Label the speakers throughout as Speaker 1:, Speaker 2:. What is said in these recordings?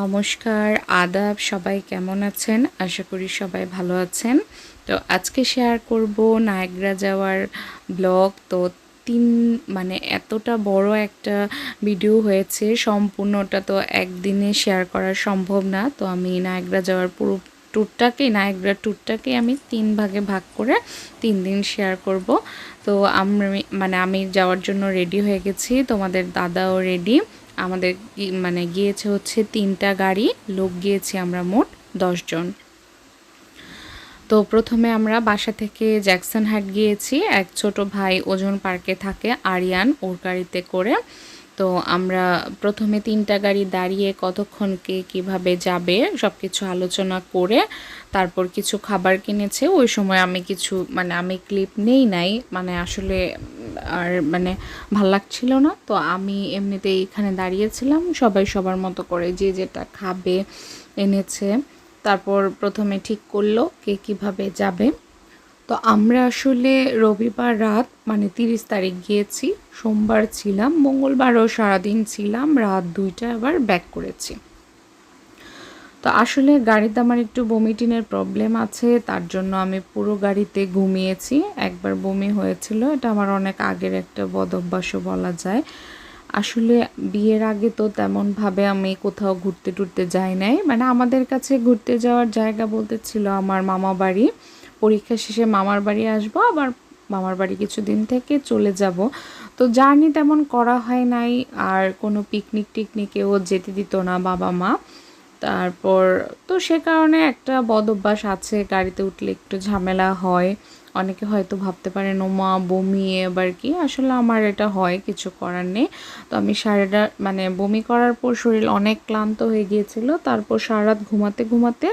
Speaker 1: নমস্কার, আদাব, সবাই কেমন আছেন? আশা করি সবাই ভালো আছেন। তো আজকে শেয়ার করব নায়গ্রা যাওয়ার ব্লগ তো তিন মানে এতটা বড় একটা ভিডিও হয়েছে, সম্পূর্ণটা তো একদিনে শেয়ার করা সম্ভব না। তো আমি নায়গ্রা যাওয়ার পুরো ট্যুরটাকে নায়গ্রা ট্যুরটাকে আমি তিন ভাগে ভাগ করে তিন দিন শেয়ার করব। তো আমি মানে আমি যাওয়ার জন্য রেডি হয়ে গেছি। তোমাদের দাদাও রেডি আমাদের মানে গিয়েছে হচ্ছে তিনটা গাড়ি, লোক গিয়েছি আমরা মোট দশজন। তো প্রথমে আমরা বাসা থেকে জ্যাকসন হাট গিয়েছি, এক ছোট ভাই ওজন পার্কে থাকে আরিয়ান, ওর গাড়িতে করে। তো আমরা প্রথমে তিনটা গাড়ি দাঁড়িয়ে কতক্ষণ কে কীভাবে যাবে সব কিছু আলোচনা করে তারপর কিছু খাবার কিনেছে। ওই সময় আমি কিছু মানে আমি ক্লিপ নেই নাই মানে আসলে আর মানে ভালো লাগছিল না। তো আমি এমনিতেই এখানে দাঁড়িয়েছিলাম, সবাই সবার মতো করে যে যেটা খাবে, এনেছে। তারপর প্রথমে ঠিক করল কে কীভাবে যাবে। তো আমরা আসলে রবিবার রাত মানে তিরিশ তারিখ গিয়েছি। সোমবার ছিলাম, মঙ্গলবারও সারাদিন ছিলাম, রাত দুইটা আবার ব্যাক করেছি। তো আসলে গাড়িতে আমার একটু বমিটিনের প্রবলেম আছে, তার জন্য আমি পুরো গাড়িতে ঘুমিয়েছি। একবার বমি হয়েছিল, এটা আমার অনেক আগের একটা বদ অভ্যাসও বলা যায়। আসলে বিয়ের আগে তো তেমনভাবে আমি কোথাও ঘুরতে টুরতে যাই নাই। মানে আমাদের কাছে ঘুরতে যাওয়ার জায়গা বলতে ছিল আমার মামা বাড়ি পরীক্ষা শেষে মামার বাড়ি আসব, আবার মামার বাড়ি কিছুদিন থেকে চলে যাব। তো জার্নি তেমন করা হয় নাই, আর কোনো পিকনিক টিকনিকেও যেতে দিত না বাবা মা। তারপর তো সে কারণে একটা বদ অভ্যাস আছে, গাড়িতে উঠলে একটু ঝামেলা হয়। অনেকে হয়তো ভাবতে পারেন ওমা বমি, এবার কি? আসলে আমার এটা হয়, কিছু করার নেই। তো আমি সারাটা মানে বমি করার পর শরীর অনেক ক্লান্ত হয়ে গিয়েছিল। তারপর সারা রাত ঘুমাতে ঘুমাতে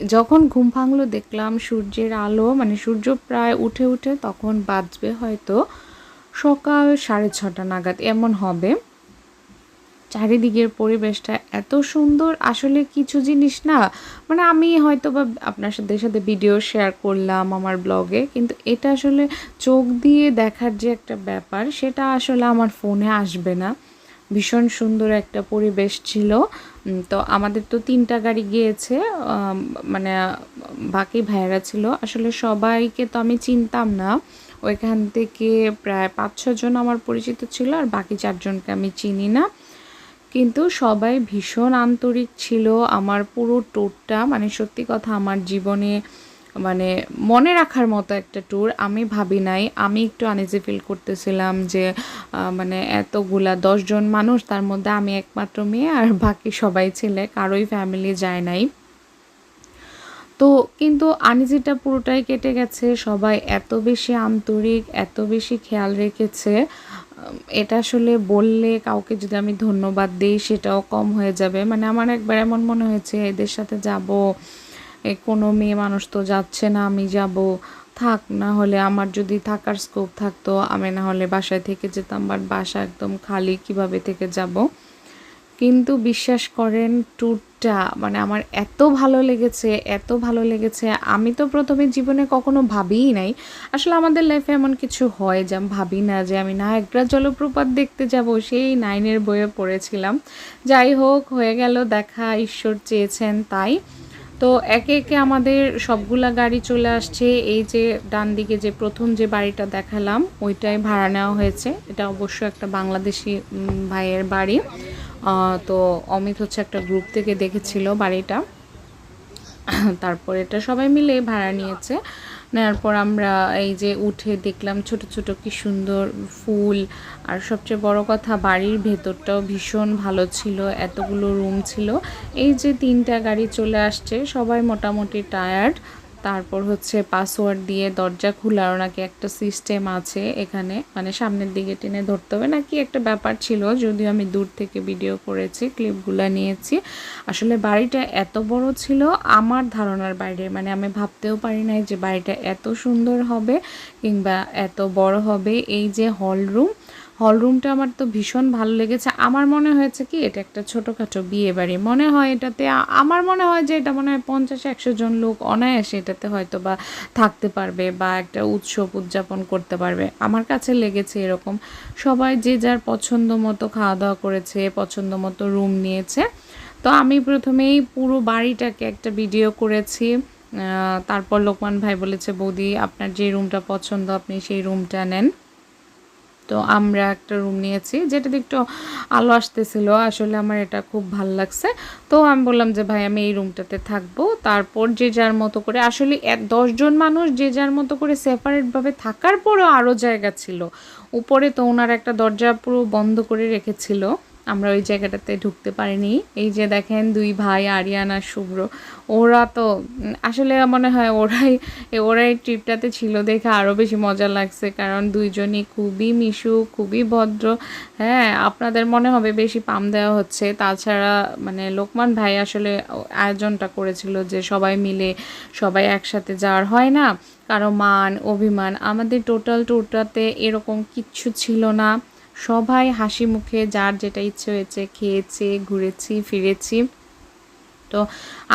Speaker 1: যখন ঘুম ভাঙলো, দেখলাম সূর্যের আলো মানে সূর্য প্রায় উঠে উঠে তখন বাজবে হয়তো সকাল সাড়ে ছটা নাগাদ, এমন হবে। চারিদিকের পরিবেশটা এত সুন্দর, আসলে কিছু জিনিস না মানে আমি হয়তো বা আপনার সাথে সাথে ভিডিও শেয়ার করলাম আমার ব্লগে কিন্তু এটা আসলে চোখ দিয়ে দেখার যে একটা ব্যাপার, সেটা আসলে আমার ফোনে আসবে না। ভীষণ সুন্দর একটা পরিবেশ ছিল। তো আমাদের তো তিনটা গাড়ি গিয়েছে মানে বাকি ভাইয়েরা ছিল। আসলে সবাইকে তো আমি চিনতাম না। ওইখান থেকে প্রায় পাঁচ ছজন আমার পরিচিত ছিল আর বাকি চারজনকে আমি চিনি না। কিন্তু সবাই ভীষণ আন্তরিক ছিল। আমার পুরো ট্যুরটা মানে সত্যি কথা, আমার জীবনে মানে মনে রাখার মতো একটা ট্যুর আমি ভাবি নাই। আমি একটু আনিজি ফিল করতেছিলাম যে মানে এতগুলা দশজন মানুষ, তার মধ্যে আমি একমাত্র মেয়ে আর বাকি সবাই ছেলে, কারোই ফ্যামিলি যায় নাই। তো কিন্তু আনিজিটা পুরোটাই কেটে গেছে, সবাই এত বেশি আন্তরিক, এত বেশি খেয়াল রেখেছে। এটা আসলে বললে কাউকে যদি আমি ধন্যবাদ দিই, সেটাও কম হয়ে যাবে। মানে আমার একবার এমন মনে হয়েছে, এদের সাথে যাব কোনো মেয়ে মানুষ তো যাচ্ছে না, আমি যাব। থাক, না হলে আমার যদি থাকার স্কোপ থাকতো, আমি না হলে বাসায় থেকে যেতাম বাট বাসা একদম খালি, কীভাবে থেকে যাব? কিন্তু বিশ্বাস করেন ট্যুরটা মানে আমার এত ভালো লেগেছে, এত ভালো লেগেছে, আমি তো প্রথমে জীবনে কখনো ভাবিই নাই। আসলে আমাদের লাইফে এমন কিছু হয় যে আমি ভাবি না যে আমি নায়গ্রা জলপ্রপাত দেখতে যাব, সেই নাইনের বইয়ে পড়েছিলাম। যাই হোক, হয়ে গেল, দেখা, ঈশ্বর চেয়েছেন, তাই তো একে একে আমাদের সবগুলা গাড়ি চলে আসছে। এই যে ডান দিকে যে প্রথম যে বাড়িটা দেখালাম, ওইটাই ভাড়া নেওয়া হয়েছে। এটা অবশ্য একটা বাংলাদেশি ভাইয়ের বাড়ি। তো অমিত হচ্ছে একটা গ্রুপ থেকে দেখেছিল বাড়িটা। তারপর এটা সবাই মিলে ভাড়া নিয়েছে। নেওয়ার পর আমরা এই যে উঠে দেখলাম ছোট ছোট কি সুন্দর ফুল। আর সবচেয়ে বড় কথা, বাড়ির ভেতরটাও ভীষণ ভালো ছিল, এতগুলো রুম ছিল। এই যে তিনটা গাড়ি চলে আসছে, সবাই মোটামুটি টায়ার্ড তারপর হচ্ছে পাসওয়ার্ড দিয়ে দরজা খোলারও নাকি একটা সিস্টেম আছে এখানে। মানে সামনের দিকে টেনে ধরতে হবে। নাকি একটা ব্যাপার ছিল, যদিও আমি দূর থেকে ভিডিও করেছি, ক্লিপগুলো নিয়েছি। আসলে বাড়িটা এত বড় ছিল, আমার ধারণার বাইরে। মানে আমি ভাবতেও পারি নাই যে বাড়িটা এত সুন্দর হবে কিংবা এত বড় হবে। এই যে হল রুম হল রুমটা আমার তো ভীষণ ভালো লেগেছে। আমার মনে হয়েছে কি, এটা একটা ছোটোখাটো বিয়ে বাড়ি মনে হয় এটাতে, আমার মনে হয় যে এটা মনে হয় পঞ্চাশ একশো জন লোক অনায়াসে এটাতে হয়তো বা থাকতে পারবে বা একটা উৎসব উদযাপন করতে পারবে। আমার কাছে লেগেছে এরকম। সবাই যে যার পছন্দ মতো খাওয়া দাওয়া করেছে, পছন্দ মতো রুম নিয়েছে। তো আমি প্রথমেই পুরো বাড়িটাকে একটা ভিডিও করেছি। তারপর লোকমান ভাই বলেছে, বৌদি, আপনার যে রুমটা পছন্দ, আপনি সেই রুমটা নেন। তো আমরা একটা রুম নিয়েছি, যেটাতে একটু আলো আসতেছিল। আসলে আমার এটা খুব ভালো লাগছে। তো আমি বললাম যে, ভাই, আমি এই রুমটাতে থাকব। তারপর যে যার মতো করে, আসলে দশজন মানুষ যে যার মতো করে সেপারেটভাবে থাকার পরও আরও জায়গা ছিল। উপরে তো ওনার একটা দরজা পুরো বন্ধ করে রেখেছিল। আমরা ওই জায়গাটাতে ঢুকতে পারিনি। এই যে দেখেন দুই ভাই আরিয়ান আর শুভ্র, ওরা তো, আসলে মনে হয় ওরাই ওরাই ট্রিপটাতে ছিল দেখে আরও বেশি মজা লাগছে, কারণ দুইজনই খুবই মিশু, খুবই ভদ্র। হ্যাঁ আপনাদের মনে হবে বেশি পাম দেওয়া হচ্ছে। তাছাড়া মানে লোকমান ভাই আসলে আয়োজনটা করেছিল যে সবাই মিলে সবাই একসাথে যাওয়ার হয় না, কারও মান, অভিমান, আমাদের টোটাল টুরটাতে এরকম কিচ্ছু ছিল না। সবাই হাসি মুখে, যার যেটা ইচ্ছে হয়েছে খেয়েছে, ঘুরেছি, ফিরেছি। তো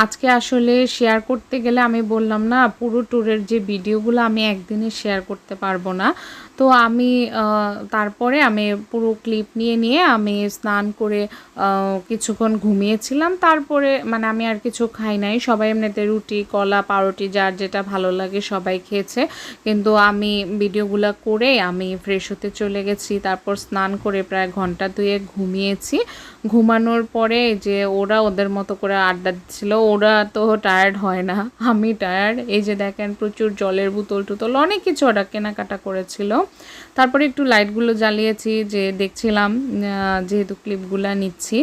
Speaker 1: আজকে আসলে শেয়ার করতে গেলে আমি বললাম না, পুরো ট্যুরের যে ভিডিওগুলো আমি একদিনে শেয়ার করতে পারব না। তো আমি তারপরে আমি পুরো ক্লিপ নিয়ে নিয়ে আমি স্নান করে কিছুক্ষণ ঘুমিয়েছিলাম। তারপরে মানে আমি আর কিছু খাই নাই। সবাই এমনিতে রুটি, কলা, পাউরুটি, যার যেটা ভালো লাগে সবাই খেয়েছে। কিন্তু আমি ভিডিওগুলো করে আমি ফ্রেশ হতে চলে গেছি। তারপর স্নান করে প্রায় ঘণ্টা দুয়ে ঘুমিয়েছি। ঘুমানোর পরে যে ওরা ওদের মতো করে আড্ডা দিচ্ছিল, ওরা তো টায়ার্ড হয় না। আমি টায়ার্ড এই যে দেখেন প্রচুর জলের বোতল টুতল অনেক কিছু ওরা কেনাকাটা করেছিল। তারপরে একটু লাইটগুলো জ্বালিয়েছি, যে দেখছিলাম যেহেতু ক্লিপগুলো নিচ্ছি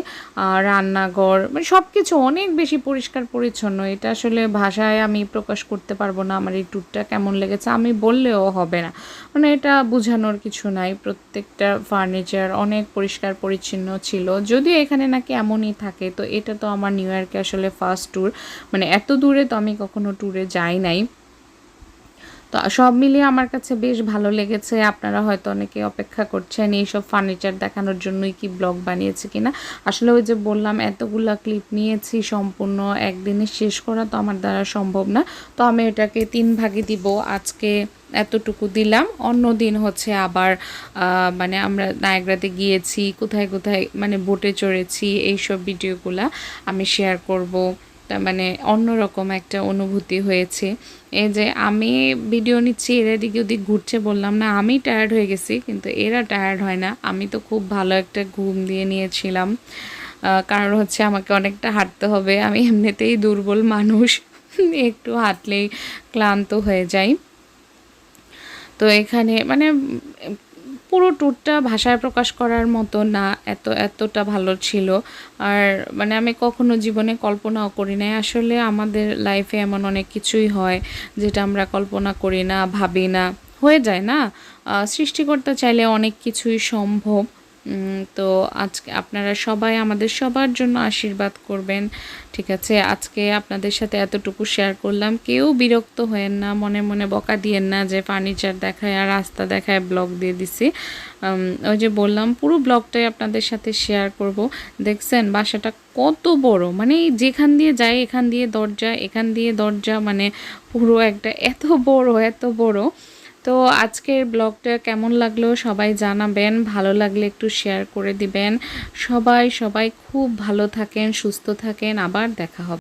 Speaker 1: রান্নাঘর মানে সব কিছু অনেক বেশি পরিষ্কার পরিচ্ছন্ন। এটা আসলে ভাষায় আমি প্রকাশ করতে পারব না, আমার এই ট্যুরটা কেমন লেগেছে, আমি বললেও হবে না। মানে এটা বোঝানোর কিছু নাই, প্রত্যেকটা ফার্নিচার অনেক পরিষ্কার পরিচ্ছন্ন ছিল। যদিও এখানে নাকি এমনই থাকে, তো এটা তো আমার নিউ ইয়র্কে আসলে ফার্স্ট ট্যুর মানে এত দূরে তো আমি কখনো ট্যুরে যাই নাই। তো সব মিলিয়ে আমার কাছে বেশ ভালো লেগেছে। আপনারা হয়তো অনেকে অপেক্ষা করছেন, এইসব ফার্নিচার দেখানোর জন্যই কি ব্লগ বানিয়েছে কিনা? আসলে ওই যে বললাম, এতগুলা ক্লিপ নিয়েছি সম্পূর্ণ একদিনে শেষ করা তো আমার দ্বারা সম্ভব না। তো আমি এটাকে তিন ভাগে দিব। আজকে এতটুকু দিলাম, অন্য দিন হচ্ছে আবার মানে আমরা নায়গ্রাতে গিয়েছি, কোথায় কোথায় মানে বোটে চড়েছি, এইসব ভিডিওগুলা আমি শেয়ার করব। মানে অন্যরকম একটা অনুভূতি হয়েছে। এই যে আমি ভিডিও নিচ্ছি, এরা এদিকে ওদিক ঘুরছে বললাম, না, আমি টায়ার্ড হয়ে গেছি, কিন্তু এরা টায়ার্ড হয় না। আমি তো খুব ভালো একটা ঘুম দিয়ে নিয়েছিলাম। কারণ হচ্ছে আমাকে অনেকটা হাঁটতে হবে। আমি এমনিতেই দুর্বল মানুষ, একটু হাঁটলেই ক্লান্ত হয়ে যাই। তো এখানে মানে পুরো ট্যুরটা ভাষায় প্রকাশ করার মতো না, এত, এতটা ভালো ছিল। আর মানে আমি কখনো জীবনে কল্পনাও করি নাই। আসলে আমাদের লাইফে এমন অনেক কিছুই হয় যেটা আমরা কল্পনা করি না, ভাবি না। হয়ে যায় না? সৃষ্টিকর্তা চাইলে অনেক কিছুই সম্ভব। তো আজকে আপনারা সবাই আমাদের সবার জন্য আশীর্বাদ করবেন, ঠিক আছে? আজকে আপনাদের সাথে এতটুকু শেয়ার করলাম। কেউ বিরক্ত হয়েন না, মনে মনে বকা দিয়েন না যে ফার্নিচার দেখায় আর রাস্তা দেখায় ব্লগ দিয়ে দিছি। ওই যে বললাম, পুরো ব্লগটাই আপনাদের সাথে শেয়ার করব। দেখছেন, বাসাটা কত বড়। মানে যেখান দিয়ে যায়, এখান দিয়ে দরজা, এখান দিয়ে দরজা মানে পুরো একটা এত বড় এত বড়। তো আজকের ব্লগটা কেমন লাগল সবাই জানাবেন, ভালো লাগলে একটু শেয়ার করে দিবেন। সবাই সবাই খুব ভালো থাকেন, সুস্থ থাকেন, আবার দেখা হবে।